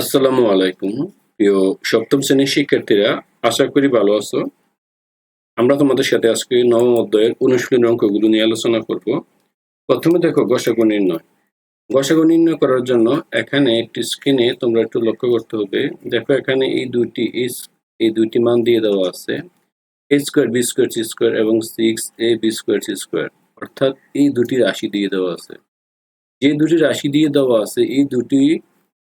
আসসালামু আলাইকুম, প্রিয় সপ্তম শ্রেণির শিক্ষার্থীরা, আশা করি ভালো আছো। আমরা তোমাদের সাথে আজকে নবম অধ্যায়ের অনুশীলনের অঙ্কগুলো নিয়ে আলোচনা করব। প্রথমে দেখো গসাগু নির্ণয়। গসাগু নির্ণয় করার জন্য এখানে একটি স্ক্রিনে তোমরা একটু লক্ষ্য করতে হবে। দেখো এখানে এই দুইটি এই দুইটি মান দিয়ে দেওয়া আছে। A square B square C square এবং six A B square C square অর্থাৎ এই দুটি রাশি দিয়ে দেওয়া আছে। যে দুটি রাশি দিয়ে দেওয়া আছে, এই দুটি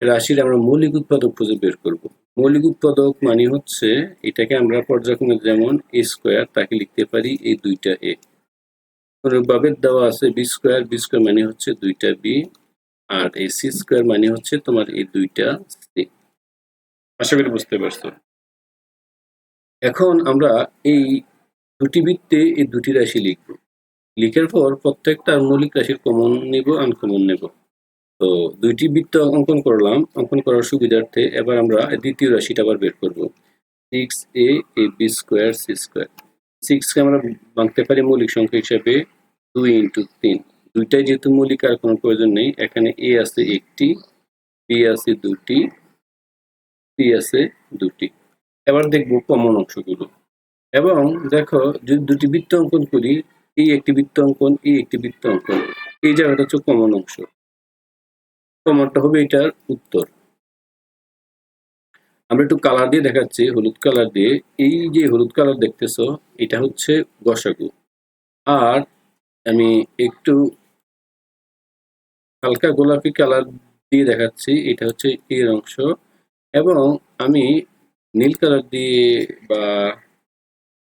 রাশির আমরা মৌলিক উৎপাদক খুঁজে বের করব। মৌলিক উৎপাদক মানে হচ্ছে এটাকে আমরা পর্যায়ক্রমে যেমন এ স্কোয়ার তাকে লিখতে পারি এই দুইটা এ অনুরূপভাবে দেওয়া আছে বি স্কোয়ার বি স্কোয়ার মানে হচ্ছে দুইটা বি আর এই সি স্কোয়ার মানে হচ্ছে তোমার এই দুইটা সি আশা করি বুঝতে পারছ। এখন আমরা এই দুটি বৃত্তে এই দুটি রাশি লিখব। লিখার পর প্রত্যেকটা মৌলিক রাশির কমন নেব আনকমন নেব। তো দুইটি বৃত্ত অঙ্কন করলাম। অঙ্কন করার সুবিধার্থে এবার আমরা দ্বিতীয় রাশিটা আবার বের করব। Six A A B square C square সিক্সকে আমরা ভাঙতে পারি মৌলিক সংখ্যা হিসাবে দুই ইন্টু তিন। দুইটাই যেহেতু মৌলিক, আর কোনো প্রয়োজন নেই। এখানে এ আছে একটি বি আছে দুটি সি আছে দুটি। এবার দেখব কমন অংশগুলো। এবং দেখো, যদি দুটি বৃত্ত অঙ্কন করি এই একটি বৃত্ত অঙ্কন এই একটি বৃত্ত অঙ্কন, এই জায়গাটা হচ্ছে কমন অংশ। কমনটা হবে এটার উত্তর। আমরা একটু কালার দিয়ে দেখাচ্ছি, হলুদ কালার দিয়ে। এই যে হলুদ কালার দেখতেছো, এটা হচ্ছে গসাগু আর আমি একটু হালকা গোলাপি কালার দিয়ে দেখাচ্ছি, এটা হচ্ছে এর অংশ। এবং আমি নীল কালার দিয়ে বা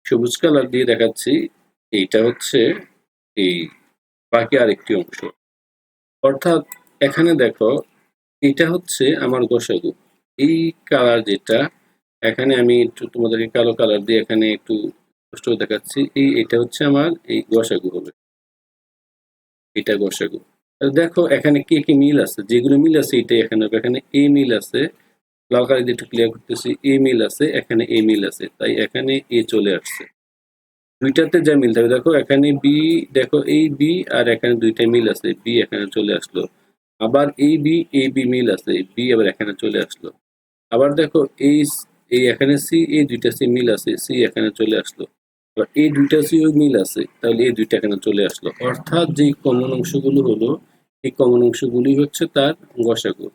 সবুজ কালার দিয়ে দেখাচ্ছি, এইটা হচ্ছে এই বাকি আরেকটি অংশ। অর্থাৎ এখানে দেখো, এটা হচ্ছে আমার গোসাগু। এই কালার যেটা, এখানে আমি একটু তোমাদেরকে কালো কালার দিয়ে এখানে একটু স্পষ্ট দেখাচ্ছি। এই, এটা হচ্ছে আমার এই গোসাগু হবে। এটা গোসাগু। দেখো, এখানে কি কি মিল আছে? যেগুলো মিল আছে, এটাই এখানে হবে। এখানে এ মিল আছে। লাল কালি দিয়ে একটু ক্লিয়ার করতেছি, এ মিল আছে, এখানে এ মিল আছে। তাই এখানে এ চলে আসছে। দুইটাতে যা মিল থাকবে দেখো, এখানে বি, দেখো, এই বি আর এখানে দুইটা মিল আছে। বি এখানে চলে আসলো। আবার এই বি এই বি মিল আছে বি আবার এখানে চলে আসলো। আবার দেখো এই এই এখানে সি এই দুইটা সি মিল আছে সি এখানে চলে আসলো। আবার এই দুইটা সি মিল আছে, তাহলে এই দুইটা এখানে চলে আসলো। অর্থাৎ যে কমন অংশগুলো হলো, এই কমন অংশগুলি হচ্ছে তার গসাগু।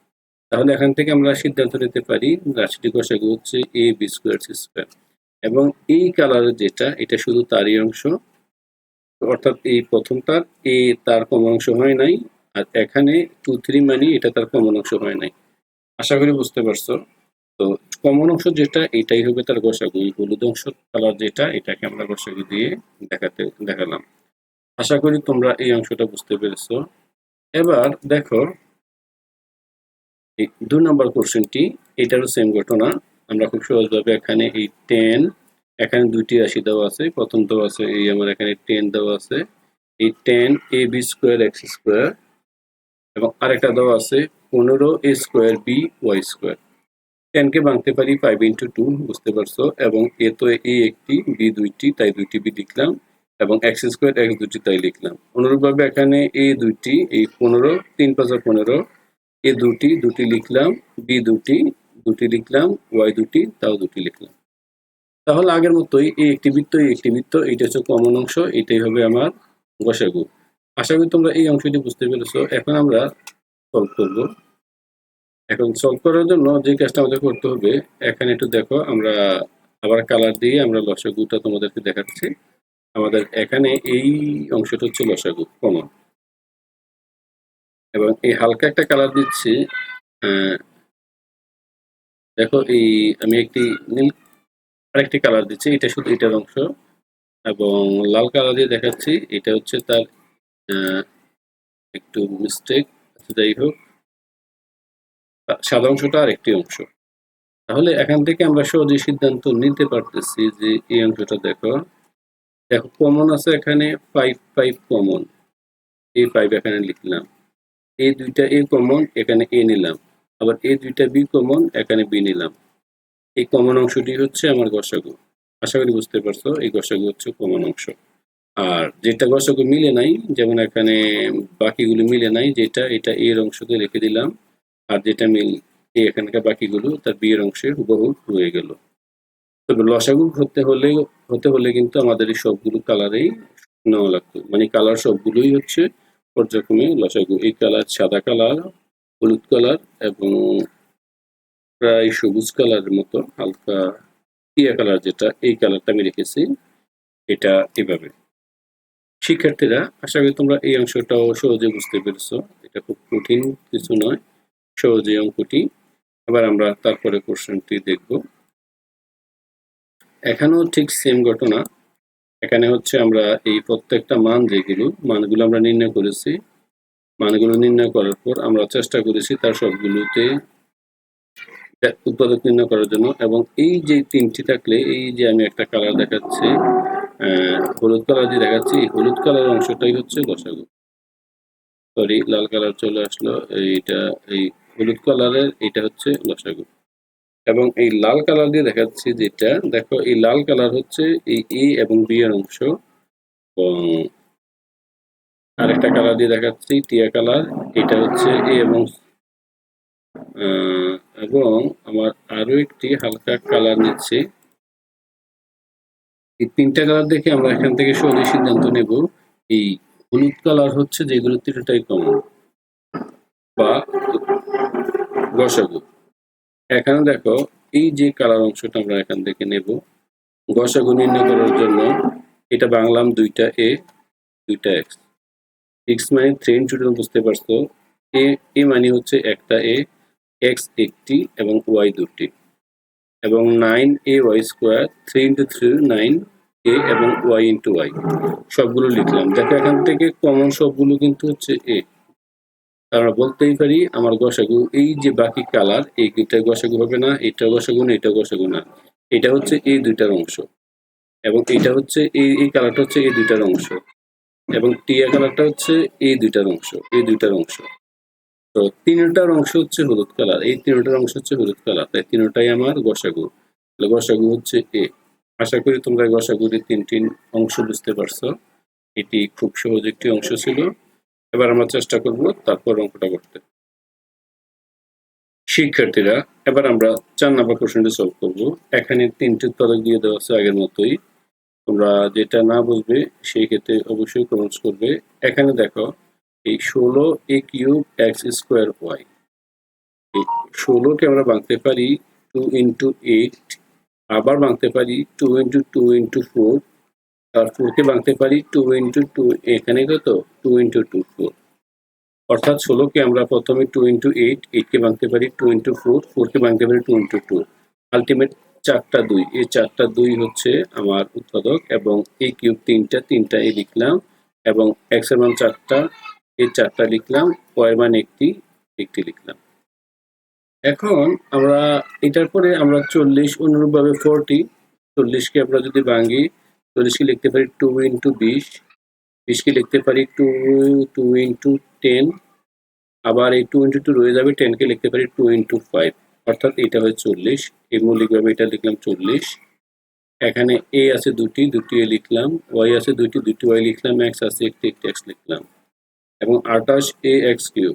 তাহলে এখান থেকে আমরা সিদ্ধান্ত নিতে পারি রাশিটি গসাগু হচ্ছে A B square C square এবং এই কালারের যেটা, এটা শুধু তারই অংশ। অর্থাৎ এই প্রথমটার এ তার কমন অংশ হয় নাই আর এখানে টু থ্রি মানে এটা তার কমন অংশ হয় নাই। আশা করি বুঝতে পারছ। তো কমন অংশ যেটা, এটাই হবে তার গোসাগু। হলুদ অংশ কালার যেটা, এটাকে আমরা গোসাগু দিয়ে দেখাতে, দেখালাম। আশা করি তোমরা এই অংশটা বুঝতে পেরেছ। এবার দেখো, এই দুই নম্বর কোশ্চেনটি এটারও সেম ঘটনা। আমরা খুব সহজভাবে এখানে এই টেন এখানে দুইটি রাশি দেওয়া আছে। প্রথম দেওয়া আছে এই আমার এখানে টেন দেওয়া আছে। এই ten A B square X square এবং আরেকটা দেওয়া আছে পনেরো A square B Y square টেনকে ভাঙতে পারি ফাইভ ইন্টু টু বুঝতে পারছ? এবং এ তো এ একটি বি দুইটি, তাই দুইটি বি লিখলাম। এবং এক্স স্কোয়ার এক্স দুটি তাই লিখলাম। অনুরূপভাবে এখানে এ দুইটি, এই পনেরো, তিন পাঁচ পনেরো এ দুটি দুটি লিখলাম বি দুটি দুটি লিখলাম ওয়াই দুটি তাও দুটি লিখলাম। তাহলে আগের মতোই এই একটি বৃত্ত এই একটি বৃত্ত, এইটা হচ্ছে কমন অংশ, এটাই হবে আমার গসাগু আশা করি তোমরা এই অংশটি বুঝতে পেরেছ। এখন আমরা সলভ করব। এখন সলভ করার জন্য যে কাজটা আমাদের করতে হবে এখানে একটু দেখো আমরা আবার কালার দিয়ে আমরা লসাগুটা তোমাদেরকে দেখাচ্ছি। আমাদের এখানে এই অংশটা হচ্ছে লসাগু কমন এবং এই হালকা একটা কালার দিচ্ছি আহ, দেখো এই আমি একটি নীল আরেকটি কালার দিচ্ছি এটা শুধু এটার অংশ। এবং লাল কালার দিয়ে দেখাচ্ছি এটা হচ্ছে তার একটু মিস্টেক যাই হোক। সাদা অংশটা আরেকটি অংশ। তাহলে এখান থেকে আমরা সহজে সিদ্ধান্ত নিতে পারতেছি যে এই অংশটা দেখো। দেখো কমন আছে এখানে ফাইভ ফাইভ কমন এই ফাইভ এখানে লিখলাম। এই দুইটা এ কমন এখানে এ নিলাম। আবার এই দুইটা বি কমন এখানে বি নিলাম। এই কমন অংশটি হচ্ছে আমার গসাগু। আশা করি বুঝতে পারছ, এই গসাগু হচ্ছে কমন অংশ। আর যেটা গসাগু মিলে নাই, যেমন এখানে বাকিগুলো মিলে নাই, যেটা, এটা এর অংশকে রেখে দিলাম। আর যেটা মিল এখানকার বাকিগুলো, তার বি এর অংশে হুবহু রয়ে গেল। তবে লসাগু হতে হলে হতে হলে কিন্তু আমাদের এই সবগুলো কালারেই নেওয়া লাগতো। মানে কালার সবগুলোই হচ্ছে পর্যায়ক্রমে লসাগু। এই কালার সাদা কালার, হলুদ কালার এবং প্রায় সবুজ কালারের মতো হালকা টিয়া কালার যেটা, এই কালারটা আমি রেখেছি। এটা এভাবে। শিক্ষার্থীরা, আশা করি তোমরা এই অংশটাও সহজে বুঝতে পেরেছ। এটা খুব কঠিন কিছু নয় সহজে অঙ্কটি। এবার আমরা তারপরে কোশ্চেনটি দেখব। এখানেও ঠিক সেম ঘটনা। এখানে হচ্ছে আমরা এই প্রত্যেকটা মান যেগুলো, মানগুলো আমরা নির্ণয় করেছি। মানগুলো নির্ণয় করার পর আমরা চেষ্টা করেছি তার সবগুলোতে উৎপাদক নির্ণয় করার জন্য। এবং এই যে তিনটি থাকলে, এই যে আমি একটা কালার দেখাচ্ছি হলুদ কালার দিয়ে দেখাচ্ছি। হলুদ কালার অংশটাই হচ্ছে লসাগু সরি লাল কালার চলে আসলো। এইটা, এই হলুদ কালারের এটা হচ্ছে লসাগু এবং এই লাল কালার দিয়ে দেখাচ্ছি যেটা, দেখো, এই লাল কালার হচ্ছে এই এ এবং বি এর অংশ। এবং আরেকটা কালার দিয়ে দেখাচ্ছি, টিয়া কালার। এটা হচ্ছে এ এবং এবং আমার আরও একটি হালকা কালার নিচ্ছে। এই তিনটা কালার দেখে আমরা এখান থেকে সহজে সিদ্ধান্ত নেব এই হলুদ কালার হচ্ছে যেগুলো তিনটাই কমন বা গসাগু। এখানে দেখো, এই যে কালার অংশটা আমরা এখান থেকে নেব, গসাগু নির্ণয় করার জন্য এটা বাংলাম দুইটা এ দুইটা এক্স এক্স মানে থ্রি ইন্টু বুঝতে পারছ এ এ মানে হচ্ছে একটা এ এক্স একটি এবং ওয়াই দুটি। এবং nine A Y square, three into three nine A এবং ওয়াই ইন্টু ওয়াই। সবগুলো লিখলাম। দেখো, এখান থেকে কমন সবগুলো কিন্তু হচ্ছে এ। আমরা বলতেই পারি, আমার গসাগু, এই যে বাকি কালার এই দুইটা গসাগু হবে না, এটা গসাগু না, এটা গসাগু না। এটা হচ্ছে এই দুইটার অংশ। এবং এটা হচ্ছে এই এই কালারটা হচ্ছে এই দুইটার অংশ। এবং টিয়া কালারটা হচ্ছে এই দুইটার অংশ, এই দুইটার অংশ। তো তিনটার অংশ হচ্ছে হলুদ কালার। এই তিনটার অংশ হচ্ছে হলুদ কালার। তাই তিনটাই আমার গসাগু। তাহলে গসাগু হচ্ছে এ। আশা করি তোমরা গসাগুর এই তিনটি অংশ বুঝতে পারছ। এটি খুব সহজ একটি অংশ ছিল। এবার আমরা চেষ্টা করব তারপর অঙ্কটা করতে। শিক্ষার্থীরা, এবার আমরা চার নাম্বার কোশ্চেনটি সলভ করব। এখানে তিনটি উৎপাদক দিয়ে দেওয়া আছে আগের মতোই। তোমরা যেটা না বুঝবে, সেই ক্ষেত্রে অবশ্যই কমেন্টস করবে। এখানে দেখো এই ষোলো A cube X square Y. এই ষোলোকে আমরা ভাঙতে পারি টু ইন্টু এইট, আবার ভাঙতে পারি two into two into four আর ফোরকে ভাঙতে পারি টু ইন্টু টু, এখানে কত? Two into two four. অর্থাৎ ষোলোকে আমরা প্রথমে টু ইন্টু এইট এইটকে ভাঙতে পারি টু ইন্টু ফোর, ফোরকে ভাঙতে পারি টু ইন্টু টু। আলটিমেট চারটা দুই, এই চারটা দুই হচ্ছে আমার উৎপাদক এবং এই কিউব তিনটা তিনটা এই লিখলাম এবং এক্সের মান চারটা এই চারটা লিখলাম ওয়াই মান একটি একটি লিখলাম। এখন আমরা, এটার পরে আমরা চল্লিশ অনুরূপভাবে ফোরটি চল্লিশকে আমরা যদি ভাঙি, চল্লিশকে লিখতে পারি টু ইন্টু বিশ, বিশকে লিখতে পারি টু টু ইন্টু টেন আবার এই টু ইন্টু টু রয়ে যাবে টেনকে লিখতে পারি টু ইন্টু ফাইভ অর্থাৎ এটা হয় চল্লিশ, এই মৌলিকভাবে এটা লিখলাম চল্লিশ। এখানে এ আছে দুটি দুটি এ লিখলাম ওয়াই আছে দুটি দুটি ওয়াই লিখলাম এক্স আছে একটি একটি এক্স লিখলাম। এবং আঠাশ এ এক্স কিউব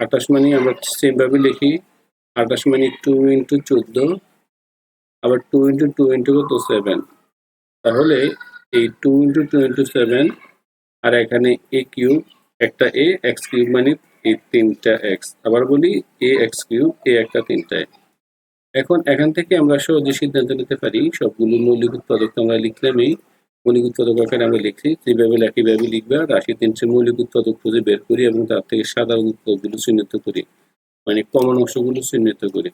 আঠাশ মানে আমরা সেমভাবে লিখি, আঠাশ মানে টু ইন্টু চোদ্দ, আবার টু ইন্টু টু ইন্টু কত? সেভেন তাহলে এই two into two into seven আর এখানে এ কিউব একটা এ এক্স কিউব মানে এই তিনটা এক্স আবার বলি এ এক্স কিউব এ একটা তিনটা। এখন এখান থেকে আমরা সহজে সিদ্ধান্ত নিতে পারি, সবগুলো মৌলিক উৎপাদক আমরা লিখলামই। মৌলিক উৎপাদক আকারে আমরা লিখছি যেভাবে একইভাবে লিখবে, আর রাশি তিনটে মৌলিক উৎপাদক খুঁজে বের করি এবং তার থেকে সাধারণ উৎপাদকগুলো চিহ্নিত করি মানে কমন অংশগুলো চিহ্নিত করি।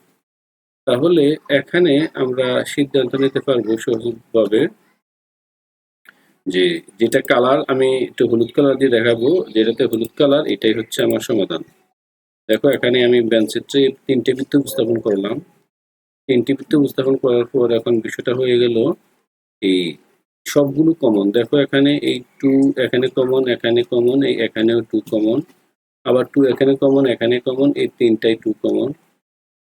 তাহলে এখানে আমরা সিদ্ধান্ত নিতে পারব সহজভাবে যে যেটা কালার আমি একটু হলুদ কালার দিয়ে দেখাবো, যেটাতে হলুদ কালার এটাই হচ্ছে আমার সমাধান। দেখো, এখানে আমি ব্যানচিত্রে তিনটে বৃত্ত উপস্থাপন করলাম। তিনটি বৃত্ত উপস্থাপন করার পর এখন বিষয়টা হয়ে গেল এই সবগুলো কমন দেখো এখানে এই টু এখানে কমন এখানে কমন এই এখানেও টু কমন আবার টু এখানে কমন এখানে কমন এই তিনটাই টু কমন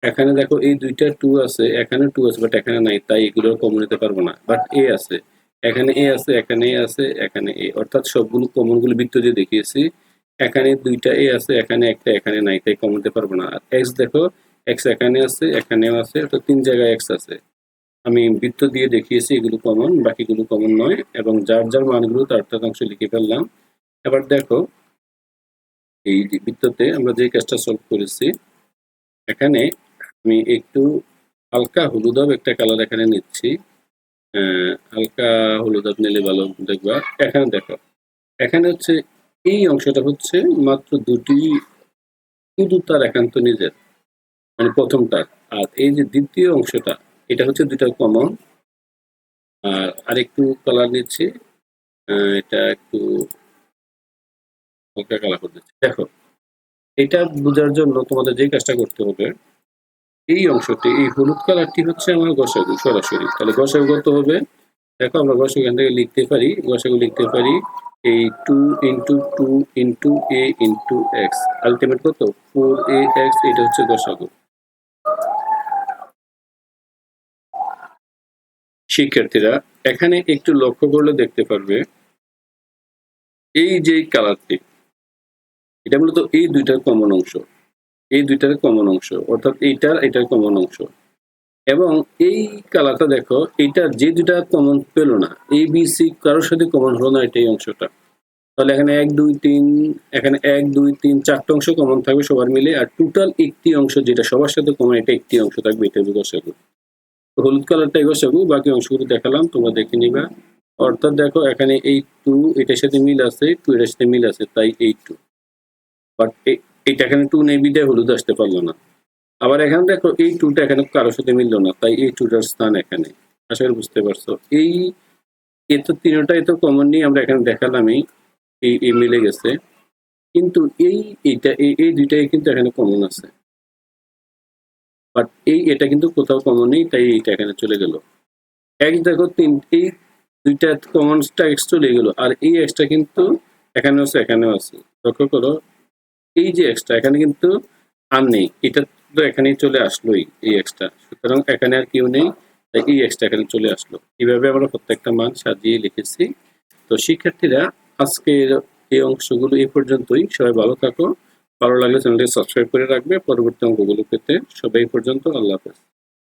এখানে দেখো এই দুইটা টু আছে, এখানে টু আছে বাট এখানে নাই, তাই এগুলো কমন নিতে পারব না। বাট এ আছে। এখানে এ আছে, এখানে এ আছে, এখানে এ অর্থাৎ সবগুলো কমনগুলো বৃত্ত দিয়ে দেখিয়েছি। এখানে দুইটা এ আছে, এখানে একটা, এখানে নাই, তাই কমন নিতে পারব না। আর এক্স দেখো এক্স এখানে আছে, এখানেও আছে তো তিন জায়গায় এক্স আছে। আমি বৃত্ত দিয়ে দেখিয়েছি, এগুলো কমন বাকিগুলো কমন নয়, এবং যার যার মানগুলো তার শতাংশ লিখে ফেললাম। এবার দেখো, এই বৃত্ততে আমরা যে কাজটা সলভ করেছি, এখানে আমি একটু হালকা হলুদাব একটা কালার এখানে নিচ্ছি। হালকা হলুদাব নিলে ভালো, দেখবা। এখানে দেখো, এখানে হচ্ছে, এই অংশটা হচ্ছে মাত্র দুটি, শুধু তার একান্ত নিজের মানে প্রথমটা আর এই যে দ্বিতীয় অংশটা এটা হচ্ছে দুটা কমন আর আরেকটু কালার নিচ্ছি। এটা একটু হালকা কালার করে দিচ্ছি দেখো, এটা বোঝার জন্য তোমাদের যে কাজটা করতে হবে, এই অংশটি, এই হলুদ কালারটি হচ্ছে আমার গসাগু, সরাসরি। তাহলে গসাগু কত হবে? দেখো, আমরা গসাগু এখান থেকে লিখতে পারি, গসাগু লিখতে পারি এই two into two into A into X ultimate কত? ফোর এ এক্স এটা হচ্ছে গসাগু। শিক্ষার্থীরা এখানে একটু লক্ষ্য করলে দেখতে পারবে, এই যে কালারটি, এটা মূলত এই দুইটার কমন অংশ, এই দুইটার কমন অংশ, অর্থাৎ এইটার এটার কমন অংশ। এবং এই কালারটা দেখো, এইটা যে দুটা কমন পেল না এ বি সি কারোর সাথে কমন হলো না এটা এই অংশটা। তাহলে এখানে এক, দুই, তিন, এখানে এক, দুই, তিন, চারটে অংশ কমন থাকবে সবার মিলে, আর টোটাল একটি অংশ যেটা সবার সাথে কমন এটা একটি অংশ থাকবে, এটা তো হলুদ কালারটা গসাগু বাকি অংশগুলো দেখালাম, তোমরা দেখে নিবা। অর্থাৎ দেখো, এখানে এই টু এটার সাথে মিল আছে টু এটার সাথে মিল আছে, তাই এই টু বাট এইটা এখানে টু নেই, বিদায় হলুদ আসতে পারল না। আবার এখানে দেখো, এই টুটা এখানে কারোর সাথে মিললো না, তাই এই টুটার স্থান এখানে। আশা করি বুঝতে পারছ। এই, এ তো তিনটাই তো কমন নিয়ে আমরা এখানে দেখালামই, এই মিলে গেছে। কিন্তু এই, এইটা, এই এই দুইটাই কিন্তু এখানে কমন আছে। বাট এই এটা কিন্তু কোথাও কমন নেই, তাই এইটা এখানে চলে গেল। এক্স দেখো, তিন, এই দুইটা কমনসটা এক্স চলে গেল, আর এই এক্সটা কিন্তু এখানেও আছে এখানেও আছে। লক্ষ্য করো, এই যে এক্সটা এখানে কিন্তু আর নেই। এটা তো এখানেই চলে আসলোই, এই এক্সটা সুতরাং এখানে আর কেউ নেই, তাই এই এক্সটা এখানে চলে আসলো। এইভাবে আমরা প্রত্যেকটা মান সাজিয়ে লিখেছি। তো শিক্ষার্থীরা, আজকের এই অংশগুলো এই পর্যন্তই। সবাই ভালো থাকো। ভালো লাগলে চ্যানেলটি সাবস্ক্রাইব করে রাখবে। পরবর্তী অঙ্কগুলো পেতে সবাই পর্যন্ত আল্লাহ হাফেজ।